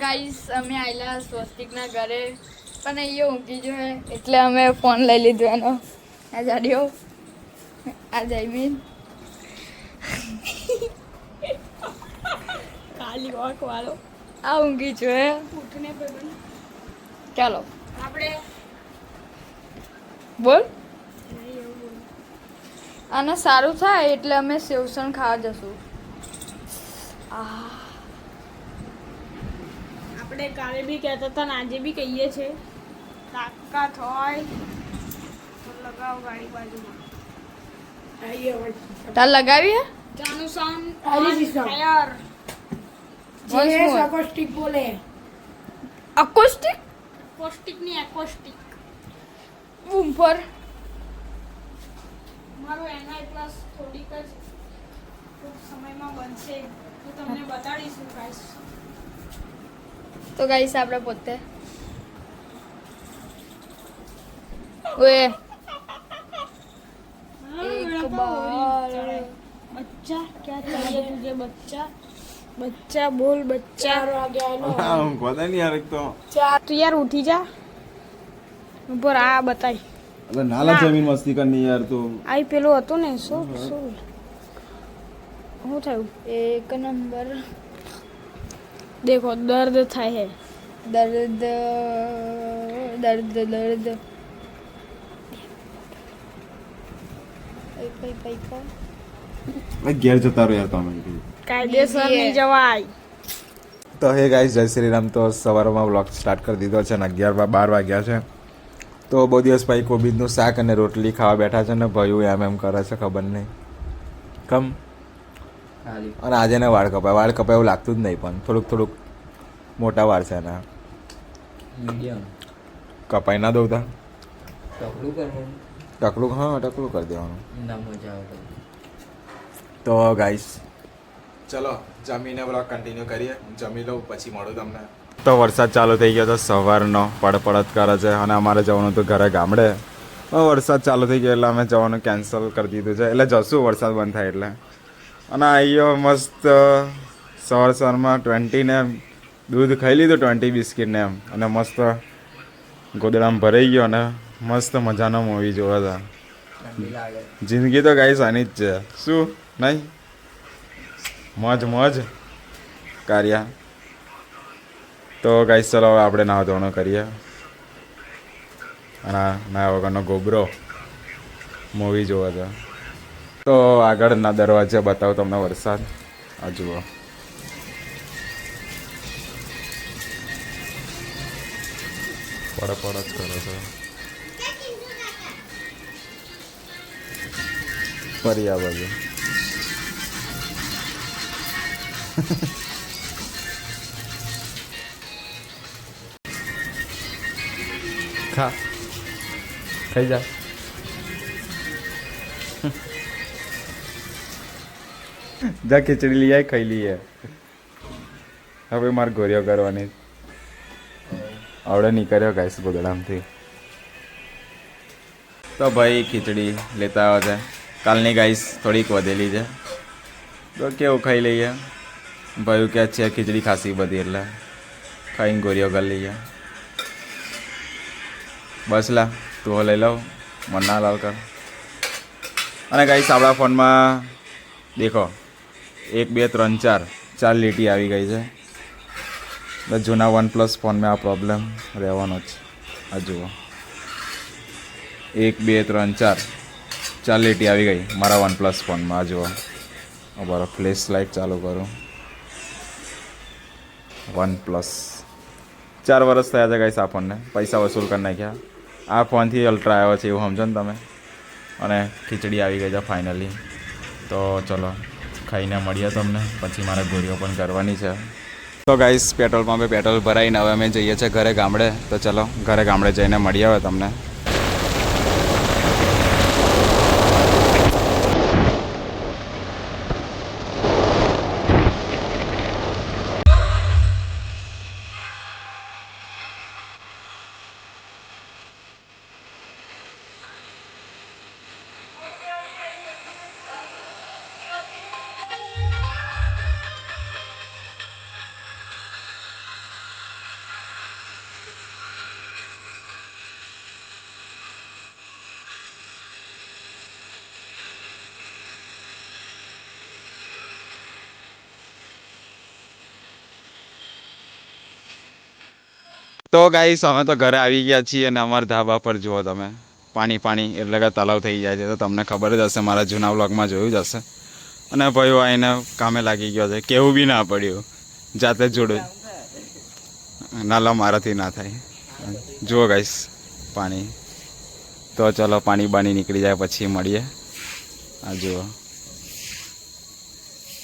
Guys અમે આવેલા સ્વસ્તિકના ઘરે. પણ અહીંયા ઊંઘી જોઈએ એટલે અમે ફોન લઈ લીધો એનો. આ જાડ્યો. આ જયમીન. ખાલી વોક વાળો. આ ઊંઘી જોઈએ ઉઠને ચાલો. આપણે બોલ. અને સારું થાય એટલે અમે સેવસણ ખાવા જશું. આહ આપણે કાલે બી કહેતા હતા ને આજે બી કહીએ છે. તાકાત હોય તો લગાવો ગાડી બાજુમાં. તાર સાઉન્ડ ફાયર જે એકોસ્ટિકની એકોસ્ટિક બૂમ પર મારું એનઆઈ પ્લસ થોડીક જ સમયમાં બનશે. હું તમને બતાડીશું ગાઈસ તો ગાઈસ આપણે પોતે. ઓએ. બોલ બચ્ચા. હું કોતા ઉઠી જા. આ બતાય. મસ્તી કરની યાર તો. આઈ પેલો હતો ને શું? શું? શું થયું? એક નંબર. દેખો દર્દ થાય હે. દર્દ દર્દ દર્દ. ઘેર જતા રહો યાર તમે. કાયદેસર નહીં જવાય. તો હે ગાઈસ જય શ્રી રામ. તો સવારમાં બ્લોગ સ્ટાર્ટ કરી દીધો છે ને અગિયાર બાર વાગ્યા છે. તો બહુ દિવસ ભાઈ કોબીજનું શાક અને રોટલી ખાવા બેઠા છે ને ભાઈઓ એમ એમ કરે છે ખબર નહીં. કમ અને આજે ને વાળ કપાય. વાળ કપાય એવું લાગતું જ નહીં પણ. થોડુંક થોડુંક મોટા વાળ છે એના. કપાઈ ના દઉં તા. ટકલું હા. ટકલું કરી દેવાનું. તો. ગાઈસ ચલો જમીને બ્લોગ કન્ટિન્યુ કરીએ. જમી લઉં પછી મળું તમને. તો વરસાદ ચાલુ થઈ ગયો તો સવારનો પડપડત કરે છે અને અમારે જવાનું હતું ઘરે ગામડે. વરસાદ ચાલુ થઈ ગયો એટલે અમે જવાનું કેન્સલ કરી દીધું છે. એટલે જશું વરસાદ બંધ થાય એટલે. અને આઈયો મસ્ત સવાર સવારમાં ટ્વેન્ટીને દૂધ ખાઈ લીધું, ટ્વેન્ટી બિસ્કીટને એમ. અને મસ્ત ગોદડામાં ભરાઈ ગયો અને મસ્ત મજાનો મૂવી જોવા હતા. જિંદગી તો ગાઈસ આની જ છે. શું? નહીં? મોજ મોજ. કાર્યા. તો ગાઈસ ચલો હવે આપણે નાવા ધોવાનું કરીએ. અને ના વગરનો ગોબરો મૂવી જોવા છે. તો આગળના દરવાજે બતાવું તમને વરસાદ. આ જુઓ. પડ પડ જ કરે છે. ફરી આ બાજુ. ખા. ખાઈ જા. જા ખીચડી લઈ આય, ખાઈ લઈએ. હવે મારે ગોરીઓ કરવાની. આવડે નીકળ્યો ગાઈસ બગડામથી. તો ભાઈ ખીચડી લેતા આવે છે. કાલની ગાઈસ થોડીક વધેલી છે. તો કેવું ખાઈ લઈએ? ભાઈ કે છે ખીચડી ખાસી બધી એટલે ખાઈને ગોરીઓ કરી લઈએ. બસ લા, તું લઈ લઉં મન્ના લાવ કર. અને ગાઈસ આપણા ફોનમાં દેખો. એક, બે, ત્રણ, ચાર. ચાર લીટી આવી ગઈ છે. જૂના વન પ્લસ ફોનમાં આ પ્રોબ્લેમ રહેવાનો જ આ જુઓ. એક, બે, ત્રણ, ચાર. ચાર લીટી આવી ગઈ મારા વન પ્લસ ફોનમાં, આ જુઓ. આ ફ્લેશ લાઇટ ચાલુ કરું. વન પ્લસ ચાર વર્ષ થયા છે ગાઈસ આ ફોનને. પૈસા વસૂલ કરી નાખ્યા. આ ફોનથી અલ્ટ્રા આવ્યો છે, એવું સમજો ને તમે. અને ખીચડી આવી ગઈ છે, ફાઇનલી. તો ચલો. ખાઈને મળીએ તમને. પછી મારે ગોળીઓ પણ કરવાની છે. તો ગાઈસ પેટ્રોલ પંપે પેટ્રોલ ભરાઈને હવે અમે જઈએ છીએ ઘરે ગામડે. તો ચલો, ઘરે ગામડે જઈને મળીએ હવે તમને. તો ગાઈસ અમે તો ઘરે આવી ગયા છીએ અને અમારા ધાબા પર જુઓ તમે. પાણી પાણી એટલે કે તલાવ થઈ જાય છે. તો તમને ખબર જ હશે, મારા જૂના વ્લોગમાં જોયું જ હશે. અને ભાઈઓ આવીને કામે લાગી ગયો છે. કેવું બી ના પડ્યું. જાતે જ જોડું. નાલા મારાથી ના થાય. જુઓ ગાઈસ પાણી. તો ચલો, પાણી બાણી નીકળી જાય, પછી મળીએ. આ જુઓ.